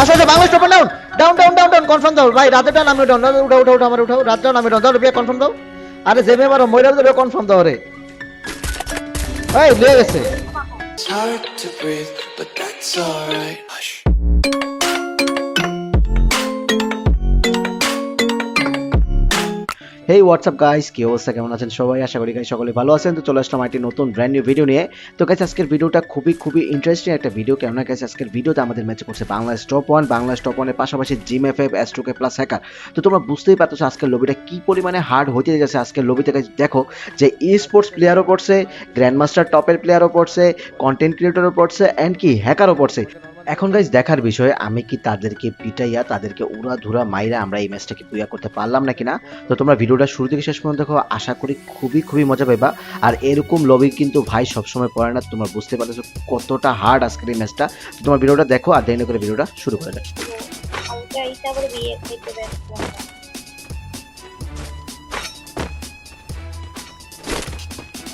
আচ্ছা আচ্ছা Bangla stop down down down down down confirm দাও। ভাই রাতে ডাউন আমি ডাউন উঠাও উঠাও উঠাও আমার উঠাও। রাত ডাউন আমি ডাউন দাও বিয়ে কনফার্ম দাও। আরে জেমে মারো মইরা দেবে কনফার্ম দাও রে এই লয়ে গেছে। It's hard to breathe, but that's alright. Hush. Hey WhatsApp guys কি অবস্থা? কেমন আছেন সবাই? আশা করি গাইস সকলে ভালো আছেন। তো চলে আসলাম একটি নতুন ব্র্যান্ড নিউ ভিডিও নিয়ে। তো গাইস আজকের ভিডিওটা খুবই খুবই ইন্টারেস্টিং একটা ভিডিও কেননা গাইস আজকের ভিডিওতে আমাদের ম্যাচে করছে Bangladesh top one Bangladesh top ওয়ানের পাশাপাশি gym F F S K plus hacker তো তোমরা বুঝতেই পারছ আজকের লবিটা কি পরিমাণে হার্ড হতে যাচ্ছে আজকের লবিতে গাইস দেখো যে ই স্পোর্টস প্লেয়ারও পড়ছে গ্র্যান্ড মাস্টার টপের প্লেয়ারও পড়ছে কন্টেন্ট ক্রিয়েটরও পড়ছে অ্যান্ড কি হ্যাকারও পড়ছে এখন গাইজ দেখার বিষয় আমি কি তাদেরকে পিটাইয়া তাদেরকে উড়া ধুরা মাইরা আমরা এই ম্যাচটাকে পুয়া করতে পারলাম না? কিনা তো তোমরা ভিডিওটা শুরু থেকে শেষ পর্যন্ত দেখো আশা করি খুবই খুবই মজা পাইবা। আর এরকম লবি কিন্তু ভাই সবসময় পড়ে না তোমরা বুঝতে পারছ কতটা হার্ড আজকের এই ম্যাচটা। তো তোমার ভিডিওটা দেখো আর দেরি করে ভিডিওটা শুরু করে ব্যস্ত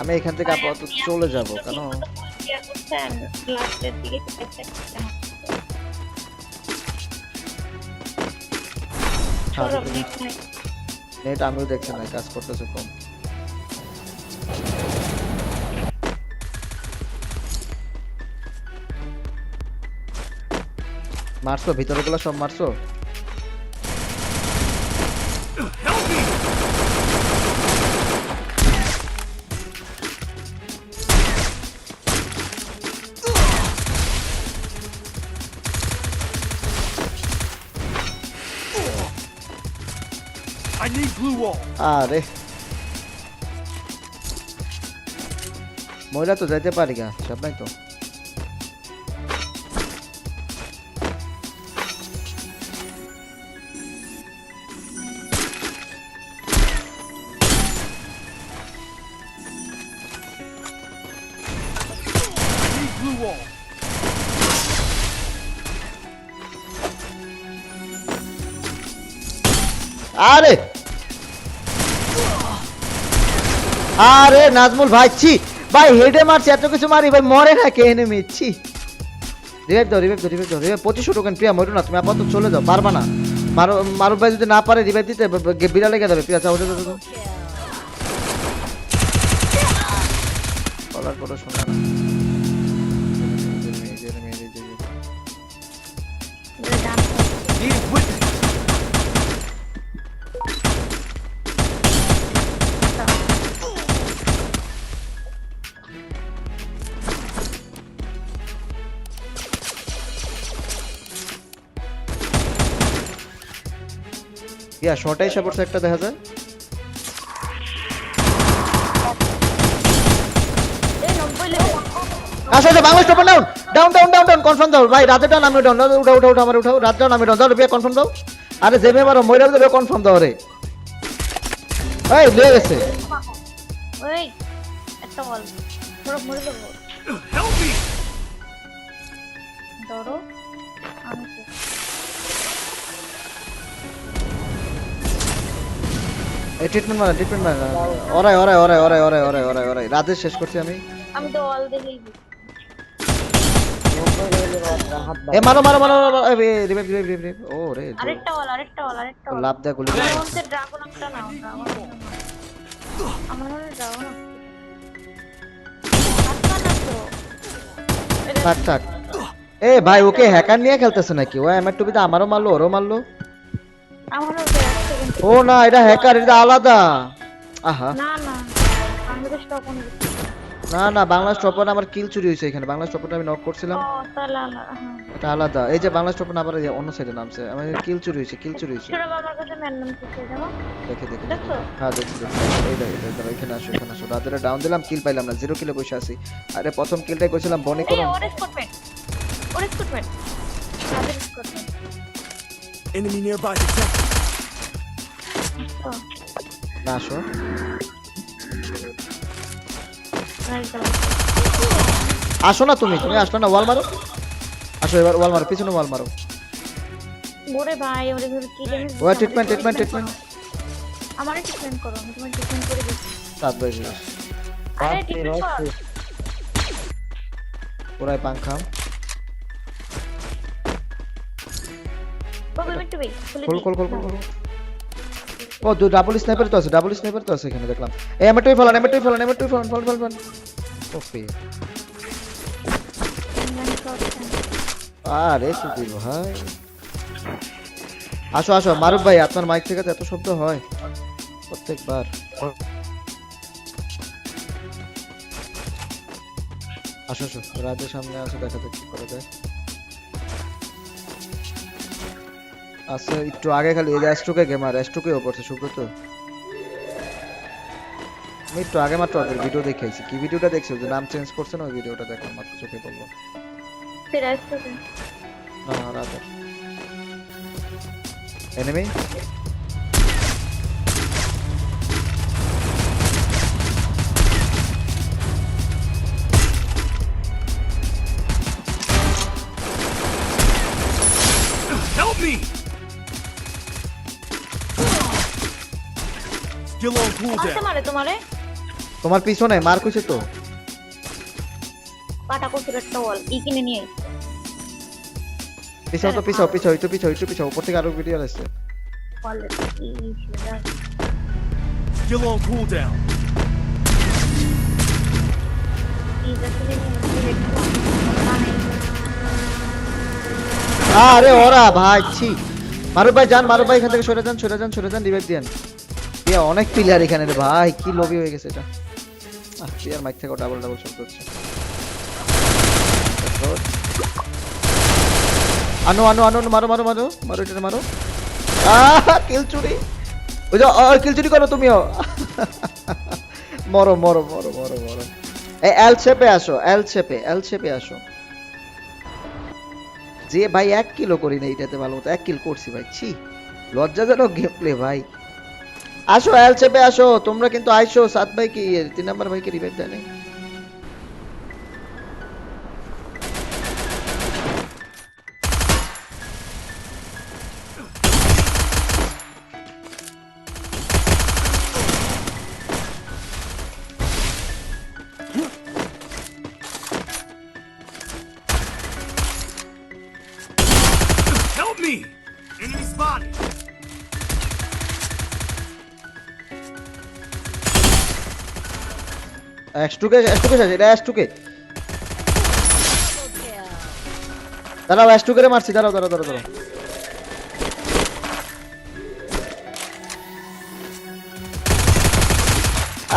আমি এখান থেকে আপাতত চলে যাব কেন? লাস্টের দিকে নেট আমিও দেখছি না কাজ করতেছে কম। মারছো ভিতরে গুলো সব মারছো? I need blue wall. Are. Moyla tu zaten to. আরে। আরে নাজমুল ভাই ছি ভাই হেডে মারছি এত কিছু মারি ভাই মরে না কে এনে মিচ্ছি রিভাইভ দাও রিভাইভ দাও রিভাইভ দাও রিভাইভ পঁচিশশো টোকেন প্রিয়া মরো না তুমি আপাতত চলে যাও পারবা না। মারো মারুফ ভাই যদি না পারে রিভাইভ দিতে ব- ব- বিড়াল লেগে যাবে প্রিয়া চাও যাও যাও, যাও। বলার কথা শোনা না। ইয়া শর্টে এসে পড়ছে একটা দেখা যায়। আচ্ছা আচ্ছা Bangla stop down down down down down confirm দাও। ভাই রাতে ডাউন আমি ডাউন উঠাও উঠাও উঠাও আমার উঠাও রাত ডাউন আমি ডাউন দাও বিয়ে কনফার্ম দাও। আরে জেমে মারো মইরা দেবে কনফার্ম দাও রে। এই লয়ে গেছে। ওই একটা বল। সৌরভ মরে me. ধরো আমি এই ট্রিটমেন্ট মারা ট্রিটমেন্ট মারা ওরাই ওরাই ওরাই ওরাই ওরাই ওরাই ওরাই ওরাই। রাতে শেষ করছি আমি। আমি তো অল দেখেই এ মারো মারো মারো রিভাইভ রিভাইভ রিভাইভ ও রে আরেকটা আরেকটা আরেকটা লাভ দেয়া গুলি ড্রাগন একটা নাও ড্রাগন আমার মনে ড্রাগন তো। থাক থাক। এ ভাই ওকে হ্যাকার নিয়ে খেলতেছে নাকি? ও এমআর টুপিতে আমারও মারলো ওরও মারলো। আমারও ও না এটা হ্যাকার এটা আলাদা। আহা। না না বাংলাদেশ তখন না না বাংলা স্টপার আমার কিল চুরি হয়েছে এখানে। বাংলা স্টপারটা আমি নক করছিলাম। হ্যাঁ। এটা আলাদা। এই যে বাংলা স্টপার আবার অন্য সাইডে নামছে। আমার কিল চুরি হয়েছে কিল চুরি হয়েছে। দেখে দেখে হ্যাঁ দেখছি দেখছি। এই দেখ এই দেখ এখানে আসো এখানে আসো। রাতের ডাউন দিলাম কিল পাইলাম না। জিরো কিলে বসে আছি। আরে প্রথম কিলটাই করেছিলাম বনি ওর ওর স্কটমেন্ট Enemy nearby. Detect. তো না আসো আসো না তুমি তুমি আসলো না ওয়াল মারো। আসো এবার ওয়াল মারো পিছনে ওয়াল মারো। ওরে ভাই ওরে ধরে কি জানিস ও ট্রিটমেন্ট ট্রিটমেন্ট ট্রিটমেন্ট আমারে ট্রিটমেন্ট করো আমি তোমার ট্রিটমেন্ট করে দিচ্ছি। সাত বাজে আরে ট্রিটমেন্ট কর। খুলে খোল খোল খোল খোল খোল। ও দু ডাবল স্নাইপার তো আছে ডাবল স্নাইপার তো আছে এখানে দেখলাম। এমএটুই ফেলান এমএটুই ফেলান এমএটুই ফেলান ফেলান ফেলান ফেলান ওপি ইংল্যান্ড করছেন। আরে সুধীর ভাই। আসো আসো মারুফ ভাই আপনার মাইক থেকে তো এত শব্দ হয়। প্রত্যেকবার। আসো আসো রাজের সামনে আসো দেখা যাক কি করা যায়। আচ্ছা একটু আগে খালি এই যে অ্যাস্ট্রোকে গেমার অ্যাস্ট্রোকে ও করছে সুব্রত। আমি একটু আগে মাত্র ওদের ভিডিও দেখাইছি। কি ভিডিওটা দেখছ? যে নাম চেঞ্জ করছে না ওই ভিডিওটা দেখলাম মাত্র চোখে পড়ল। ফিরে আসতেছেন No, মারে তোমারে। তোমার পিছনে মার কইছে তো। পাটা কচুর একটা ওয়াল ই কিনে নিয়ে এসছে। পিছাও তো পিছাও পিছাও একটু পিছাও একটু পিছাও। উপর থেকে আরও ভিডিও আসছে। on cooldown. ওরা ভাই ছি। মারুফ ভাই যান মারুফ ভাই এখান থেকে সরে যান সরে যান সরে যান রিভাইভ দেন অনেক প্লেয়ার এখানে রে ভাই, কি লবি হয়ে গেছে এটা? প্লেয়ার মাইক থেকে ডাবল ডাবল শব্দ করছে। আনো আনো আনো মারো মারো মারো মারো এটা মারো। কিল চুরি। ওই যে কিল চুরি করো তুমিও। মরো মরো মরো মরো মরো। এই এল শেপে আসো এল শেপে এল শেপে আসো। যে ভাই এক কিলো করি না এটাতে ভালো মতো, এক কিল করছি ভাই, ছি। লজ্জাজনক গেম প্লে ভাই। আসো এল চেপে আসো, তোমরা কিন্তু আইসো, সাত ভাই কি তিন নাম্বার ভাইকে রিভাইভ দেয় নাই Help me! Enemy spotted. X টুকে এক্স টুকে শেষ এটা এক্স টুকে দাঁড়াও এক্স টুকে মারছি, দাঁড়াও দাঁড়াও দাঁড়াও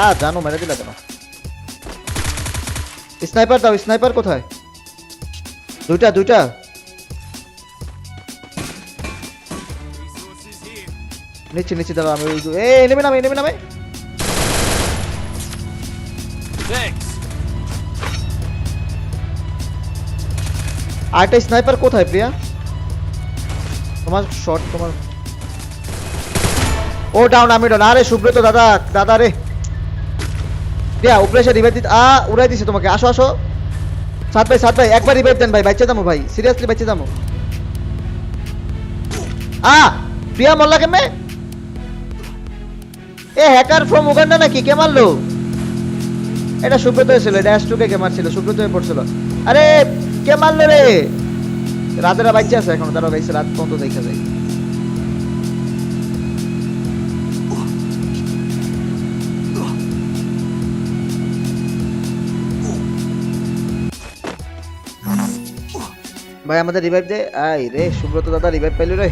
আ, জানো, মেরে দিলা কেন? স্নাইপার দাও, স্নাইপার কোথায়? দুইটা দুইটা. নিচে নিচে দাঁড়াও, আমি ওই এ নেমে নামে নেমে নামে। আরেকটা স্নাইপার কোথায় প্রিয়া? তোমার শট তোমার ও ডাউন আমি ডাউন আরে, সুব্রত দাদা দাদা রে। প্রিয়া, উপরে এসে রিভাইভ দিতে আ, উড়াই দিছে তোমাকে। আসো আসো। সাত ভাই সাত ভাই, একবার রিভাইভ দেন ভাই বাচ্চা দামো ভাই। সিরিয়াসলি বাচ্চা দামো আ, প্রিয়া মল্লা কেমনে? এ হ্যাকার ফ্রম উগান্ডা নাকি? কে মারলো? এটা সুব্রত ছিল, এটা অ্যাশ কে মারছিল সুব্রত হয়ে পড়ছিল। আরে, কে মারলো রে? রাতেরা বাচ্চা আছে এখন তারা বাইছে রাত পর্যন্ত দেখা যায় ভাই, আমাদের রিভাইভ দে। আই রে, সুব্রত দাদা রিভাইভ পাইলো রে।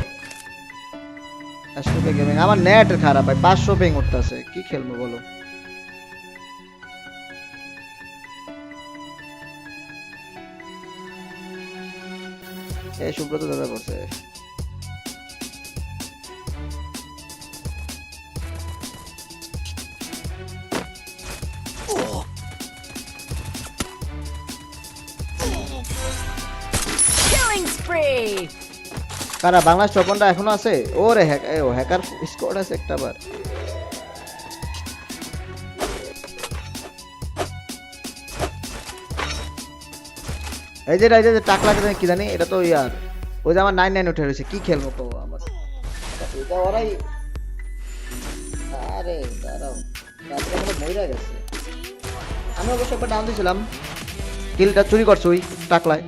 আমার নেট খারাপ ভাই, পাঁচশো পেং উঠতেছে, কি খেলব বলো? এ সুব্রত দাদা করছে কারা বাংলা চপনটা এখনও আছে? ওরে হ্যাক ও হ্যাকার স্কোয়াড আছে একটা বার। এই যে এই যে টাকলা কি জানি, এটা তো ইয়ার ওই যে আমার নাইন নাইন উঠে রয়েছে, কি খেলব তো আমার? এটা ওরাই, আরে দাঁড়াও মইরা গেছে। আমি অবশ্য একবার ডাউন দিয়েছিলাম কিলটা চুরি করছ ওই টাকলায়।